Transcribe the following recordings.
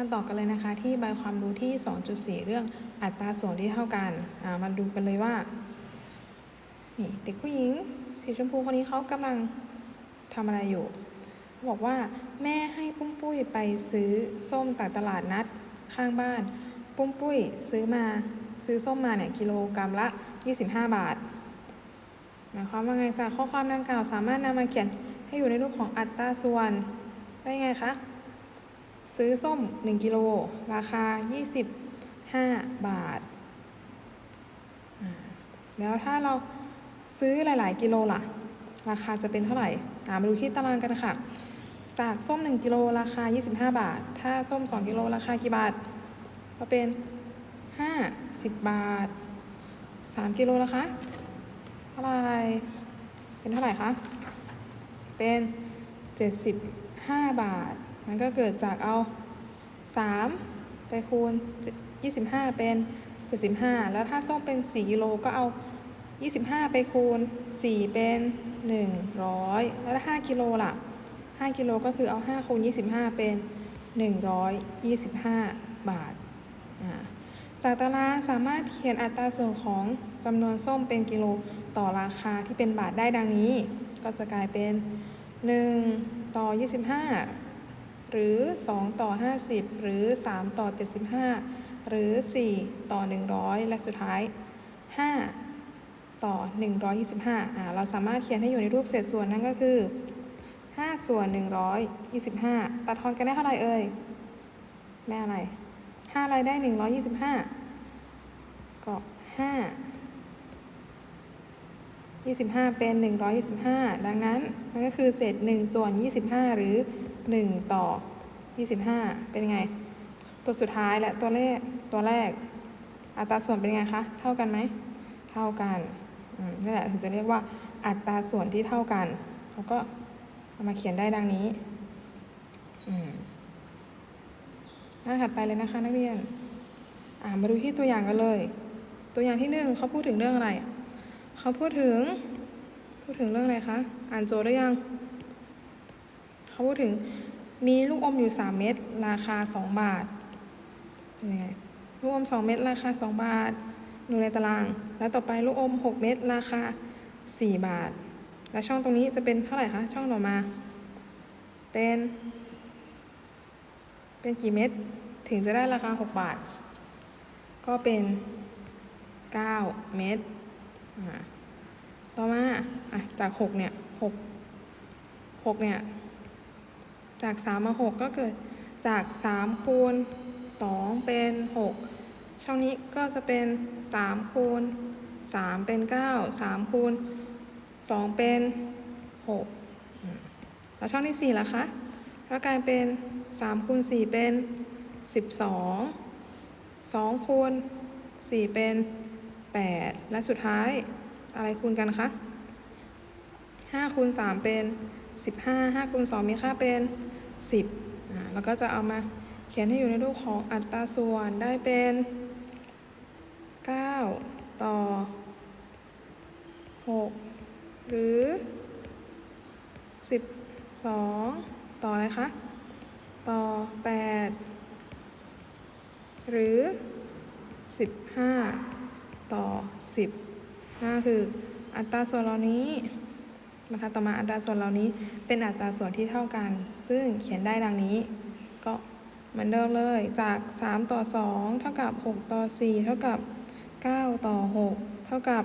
มาต่อกันเลยนะคะที่ใบความรู้ที่ 2.4 เรื่องอัตราส่วนที่เท่ากันมาดูกันเลยว่านี่เด็กผู้หญิง สีชมพูคนนี้เขากำลังทำอะไรอยู่ บอกว่าแม่ให้ปุ้มปุ้ยไปซื้อส้มจากตลาดนัดข้างบ้าน ปุ้มปุ้ยซื้อมาซื้อส้มมาเนี่ยกิโลกรัมละ 25 บาทหมายความว่าไงจากข้อความดังกล่าวสามารถนำมาเขียนให้อยู่ในรูปของอัตราส่วนได้ไงคะ ซื้อส้ม 1 กิโล ราคา 25 บาทอ่าแล้วถ้าเราซื้อหลาย ๆ กิโลล่ะ ราคาจะเป็นเท่าไหร่อ่ามาดูที่ตารางกันค่ะ จากส้ม 1 กิโล ราคา 25 บาท ถ้าส้ม 2 กิโล ราคากี่บาท ก็เป็น 50 บาท 3 กิโลนะคะเท่าไหร่ เป็นเท่าไหร่คะ เป็น 75 บาท มันก็เกิดจากเอา 3 ไปคูณ 25 เป็น 75 แล้วถ้าส้มเป็น 4 กิโลก็เอา 25 ไปคูณ 4 เป็น 100 แล้วถ้า5กิโลล่ะ 5 กิโลก็คือเอา 5 คูณ 25 เป็น 125 บาทอ่าจากตารางสามารถเขียนอัตราส่วนของจำนวนส้มเป็นกิโลต่อราคาที่เป็นบาทได้ดังนี้ ก็จะกลายเป็น 1 ต่อ 25 หรือ 2 ต่อ 50 หรือ 3 ต่อ 75 หรือ 4 ต่อ 100 และสุดท้าย 5 ต่อ 125อ่าเราสามารถเขียนให้อยู่ในรูปเศษส่วนนั่นก็คือ 5 ส่วน 125 ตัดทอนกันได้เท่าไหร่เอ่ยแม่อะไร5อะไรได้ 125 ก็ 5 25 เป็น 125 ดังนั้น มันก็คือเศษ1ส่วน25 หรือ 1 ต่อ 25 เป็นไง ตัวสุดท้ายและตัวเลขตัวแรก อัตราส่วนเป็นไงคะ เท่ากันไหม เท่ากันนี่แหละถึงจะเรียกว่าอัตราส่วนที่เท่ากันแล้วก็เอามาเขียนได้ดังนี้หน้าถัดไปเลยนะคะ นักเรียนามาดูที่ตัวอย่างกันเลย ตัวอย่างที่หนึ่งเขาพูดถึงเรื่องอะไร เขาพูดถึง พูดถึงเรื่องอะไรคะ อ่านโจทย์ได้ยัง เขาพูดถึงมีลูกอมอยู่ 3 เม็ดราคา 2 บาทเป็นยังไงลูกอม 2 เม็ดราคา 2 บาท ดูในตาราง แล้วต่อไปลูกอม 6 เม็ดราคา 4 บาท แล้วช่องตรงนี้จะเป็นเท่าไหร่คะ ช่องต่อมา เป็น เป็นกี่เม็ดถึงจะได้ราคา 6 บาท ก็เป็น 9 เม็ดต่อมาอจาก 6 เนี่ย 6 6 เนี่ย จาก 3 มา 6 ก็เกิดจาก 3 คูณ 2 เป็น 6 ช่องนี้ก็จะเป็น 3 คูณ 3 เป็น 9 3 คูณ 2 เป็น 6 แล้วช่องที่ 4 ล่ะคะก็กลายเป็น 3 คูณ 4 เป็น 12 2 คูณ 4 เป็น 8 และสุดท้ายอะไรคูณกันคะ 5 คูณ 3 เป็น 15 5คูณ2มีค่าเป็น 10อ่าแล้วก็จะเอามาเขียนให้อยู่ในรูปของอัตราส่วนได้เป็น 9 ต่อ 6 หรือ 12 ต่ออะไรคะ ต่อ 8 หรือ 15 ต่อ 10นั่นคืออัตราส่วนเหล่านี้ นะคะต่อมาอัตราส่วนเหล่านี้เป็นอัตราส่วนที่เท่ากัน ซึ่งเขียนได้ดังนี้ ก็เหมือนเดิมเลยจาก 3 ต่อ 2 เท่ากับ 6 ต่อ 4 เท่ากับ 9 ต่อ 6 เท่ากับ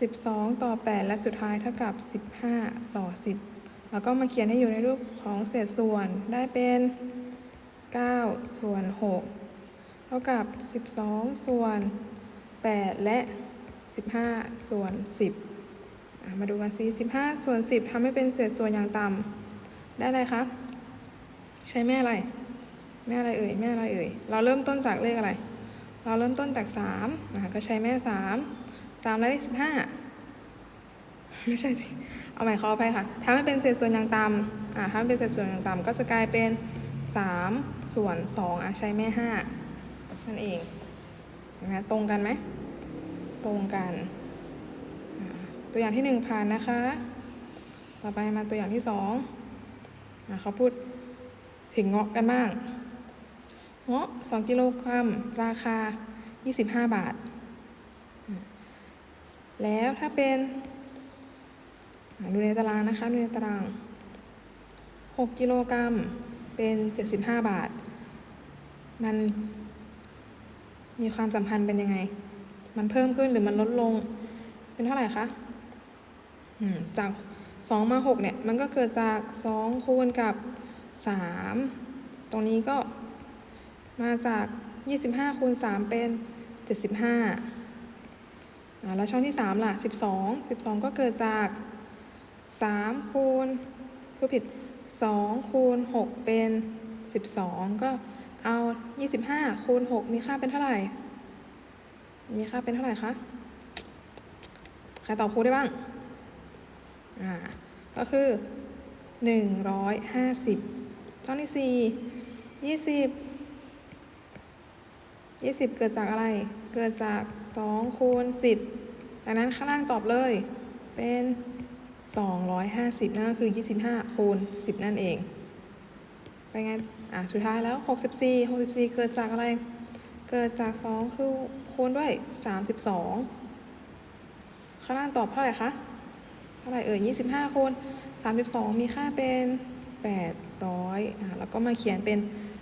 12 ต่อ 8 และสุดท้ายเท่ากับ 15 ต่อ 10 แล้วก็มาเขียนให้อยู่ในรูปของเศษส่วนได้เป็น 9 ส่วน 6 เท่ากับ 12 ส่วน 8 และ 15 ส่วน 10 มาดูกันซิ15 ส่วน 10ทำให้เป็นเศษส่วนอย่างต่ำได้อะไรคะ ใช้แม่อะไร แม่อะไรเอ่ย แม่อะไรเอ่ย เราเริ่มต้นจากเลขอะไร เราเริ่มต้นจาก3อะก็ใช้แม่ 3 3แล้วได้15 ไม่ใช่สิเอาใหม่ขออภัยค่ะทำให้เป็นเศษส่วนอย่างต่ำอะถ้เป็นเศษส่วนอย่างต่ำก็จะกลายเป็น 3 ส่วน2อะใช้แม่ 5 นั่นเองเห็นไหมตรงกันไหม ตรงกัน ตัวอย่างที่หนึ่งผ่านนะคะ ต่อไปมาตัวอย่างที่สองอะเขาพูดถึงเงาะกันบ้าง เงาะ 2 กิโลกรัม ราคา 25 บาท แล้วถ้าเป็นดูในตารางนะคะ ดูในตาราง 6 กิโลกรัม เป็น 75 บาท มันมีความสัมพันธ์เป็นยังไง มันเพิ่มขึ้นหรือมันลดลง เป็นเท่าไหร่คะ จาก 2 มา 6 เนี่ย มันก็เกิดจาก 2 คูณกับ 3 ตรงนี้ก็มาจาก 25 คูณ 3 เป็น 75อ่าแล้วช่องที่ 3 ล่ะ 12 12 ก็เกิดจาก 3 คูณผู้ผิด 2 คูณ 6 เป็น 12 ก็เอา 25 คูณ 6 มีค่าเป็นเท่าไหร่ มีค่าเป็นเท่าไหร่คะ ใครตอบครูได้บ้าง อ่าก็คือ 150 ช่องที่ 4 20 20 เกิดจากอะไร เกิดจาก 2 คูณ 10 ดังนั้นข้างล่างตอบเลยเป็น 250 นั่นก็คือ 25 คูณ 10 นั่นเอง ไปไง อะ สุดท้ายแล้ว 64 64 เกิดจากอะไร เกิดจาก 2 คือคูณด้วย 32 ข้างล่างตอบเท่าไหร่คะ ท่าไหร่เอ่ย25คูณ32 มีค่าเป็น 800อะแล้วก็มาเขียนเป็น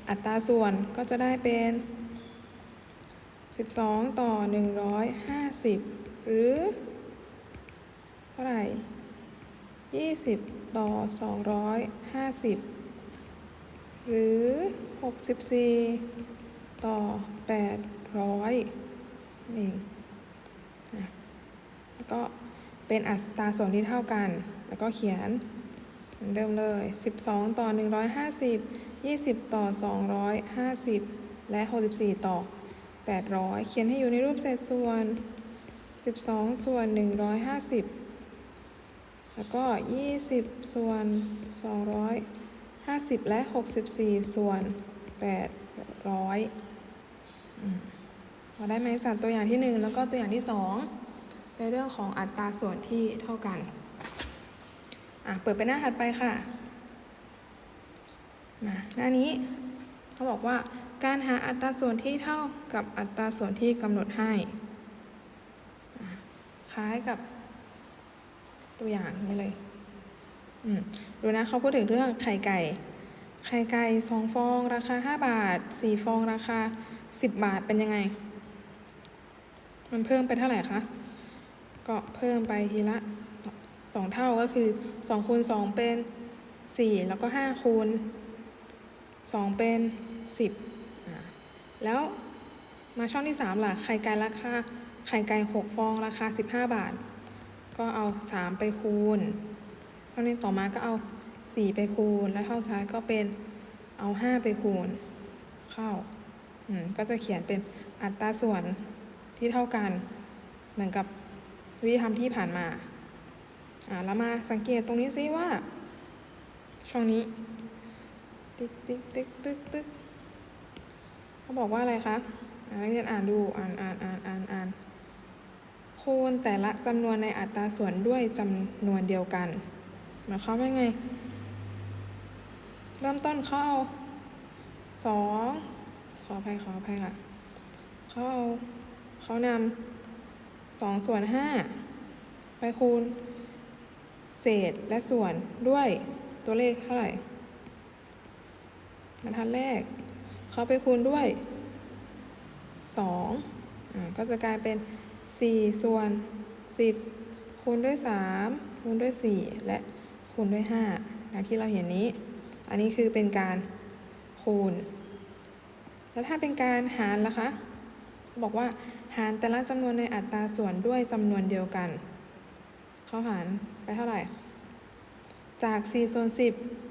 อัตราส่วนก็จะได้เป็น 12 ต่อ 150 หรือเท่าไหร่20 ต่อ 250 หรือ 64 ต่อ 800นั่นเองแล้วก็ เป็นอัตราส่วนที่เท่ากัน แล้วก็เขียนเหมือนเดิมเลย 12 ต่อ 150 20 ต่อ 250 และ 64 ต่อ 800 เขียนให้อยู่ในรูปเศษส่วน 12 ส่วน 150 แล้วก็ 20 ส่วน 250 และ 64 ส่วน 800อืมพอได้ไหมจากตัวอย่างที่ 1 แล้วก็ตัวอย่างที่ 2 ในเรื่องของอัตราส่วนที่เท่ากัน อะ เปิดไปหน้าถัดไปค่ะ มาหน้านี้เขาบอกว่าการหาอัตราส่วนที่เท่ากับอัตราส่วนที่กำหนดให้ คล้ายกับตัวอย่างนี้เลย ดูนะเขาพูดถึงเรื่องไข่ไก่ ไข่ไก่สองฟองราคา 5 บาทสี่ฟองราคา 10 บาทเป็นยังไง มันเพิ่มไปเท่าไหร่คะ ก็เพิ่มไปทีละสองเท่าก็คือ2คูณ2เป็น 4 แล้วก็5คูณ2เป็น 10 แล้วมาช่องที่3ล่ะไข่ไก่ราคาไข่ไก่ 6 ฟองราคา 15 บาท ก็เอา 3 ไปคูณช่องนี้ต่อมาก็เอา 4 ไปคูณ และเข้าซ้ายก็เป็นเอา 5 ไปคูณ เข้าอืมก็จะเขียนเป็นอัตราส่วนที่เท่ากันเหมือนกับ วิธีทำที่ผ่านมาอ่าแล้วมาสังเกตตรงนี้ซิว่า ช่องนี้ ติ๊กติ๊กติ๊กติ๊กติ๊กเขาบอกว่าอะไรคะอ่านักเรียนอ่านดูอ่านอ่านอ่านอ่านอ่านคูณแต่ละจำนวนในอัตราส่วนด้วยจำนวนเดียวกันหมายความว่าไง เริ่มต้นเขาเอาสองขออภัยขออภัยค่ะ เขาเอาเขานำสองส่วนห้า ไปคูณ เศษและส่วนด้วยตัวเลขเท่าไหร่บรรทัดแรก เขาไปคูณด้วย 2 อ่า ก็จะกลายเป็น 4 ส่วน 10 คูณด้วย 3 คูณด้วย 4 และคูณด้วย5อย่างที่เราเห็นนี้ อันนี้คือเป็นการคูณ แล้วถ้าเป็นการหารล่ะคะ บอกว่าหารแต่ละจำนวนในอัตราส่วนด้วยจำนวนเดียวกัน เขาหารไปเท่าไหร่ จาก4ส่วน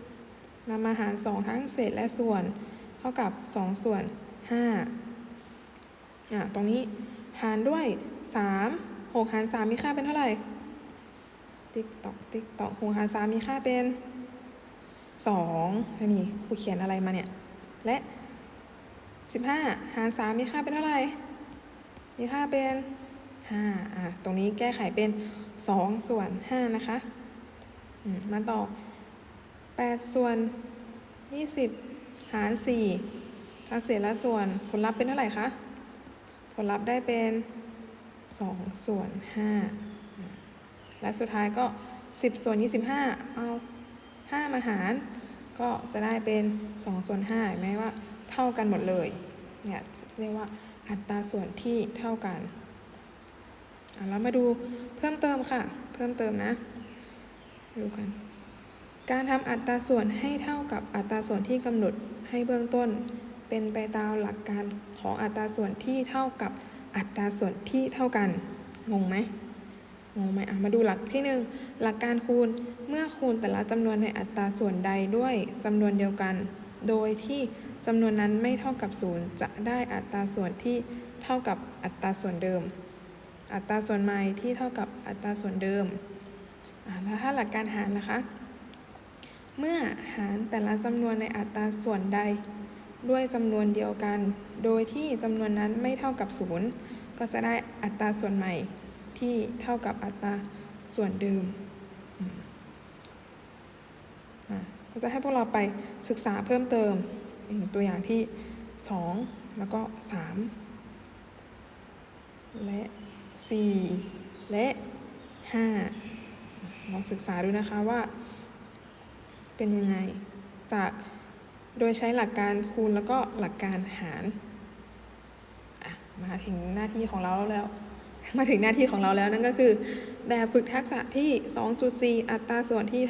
10นำมาหาร 2 ทั้งเศษและส่วน เท่ากับ 2 ส่วน5อะตรงนี้หารด้วย 3 6 หาร 3 มีค่าเป็นเท่าไหร่ ติ๊กตอกติ๊กตอก6หาร 3 มีค่าเป็น2อันนี้ครูเขียนอะไรมาเนี่ย และ 15 หาร 3 มีค่าเป็นเท่าไหร่ มีค่าเป็น5อะตรงนี้แก้ไขเป็น 2 ส่วน 5 นะคะ มาต่อ 8 ส่วน 20 หาร4ละเศษละส่วนผลลัพธ์เป็นเท่าไหร่คะ ผลลัพธ์ได้เป็น 2 ส่วน 5 และสุดท้ายก็ 10 ส่วน 25 เอา 5 มาหาร ก็จะได้เป็น 2 ส่วน5เห็นไหมว่าเท่ากันหมดเลย เนี่ยเรียกว่าอัตราส่วนที่เท่ากัน อะแล้วมาดูเพิ่มเติมค่ะ เพิ่มเติมนะ ดูกัน การทำอัตราส่วนให้เท่ากับอัตราส่วนที่กำหนดให้เบื้องต้น เป็นไปตามหลักการของอัตราส่วนที่เท่ากับอัตราส่วนที่เท่ากัน งงไหมงงไหมอะมาดูหลักที่หนึ่งหลักการคูณ เมื่อคูณแต่ละจำนวนในอัตราส่วนใดด้วยจำนวนเดียวกัน โดยที่จำนวนนั้นไม่เท่ากับศูนย์จะได้อัตราส่วนที่เท่ากับอัตราส่วนเดิม อัตราส่วนใหม่ที่เท่ากับอัตราส่วนเดิม แล้วถ้าหลักการหารนะคะ เมื่อหารแต่ละจำนวนในอัตราส่วนใด ด้วยจำนวนเดียวกัน โดยที่จำนวนนั้นไม่เท่ากับศูนย์ก็จะได้อัตราส่วนใหม่ที่เท่ากับอัตราส่วนเดิมอืมอะก็จะให้พวกเราไปศึกษาเพิ่มเติมตัวอย่างที่ 2 แล้วก็ 3 และ 4 และ 5 ลองศึกษาดูนะคะว่า เป็นยังไง จากโดยใช้หลักการคูณแล้วก็หลักการหารมาถึงหน้าที่ของเราแล้ว มาถึงหน้าที่ของเราแล้วนั่นก็คือ แบบฝึกทักษะที่ 2.4 อัตราส่วนที่เท่า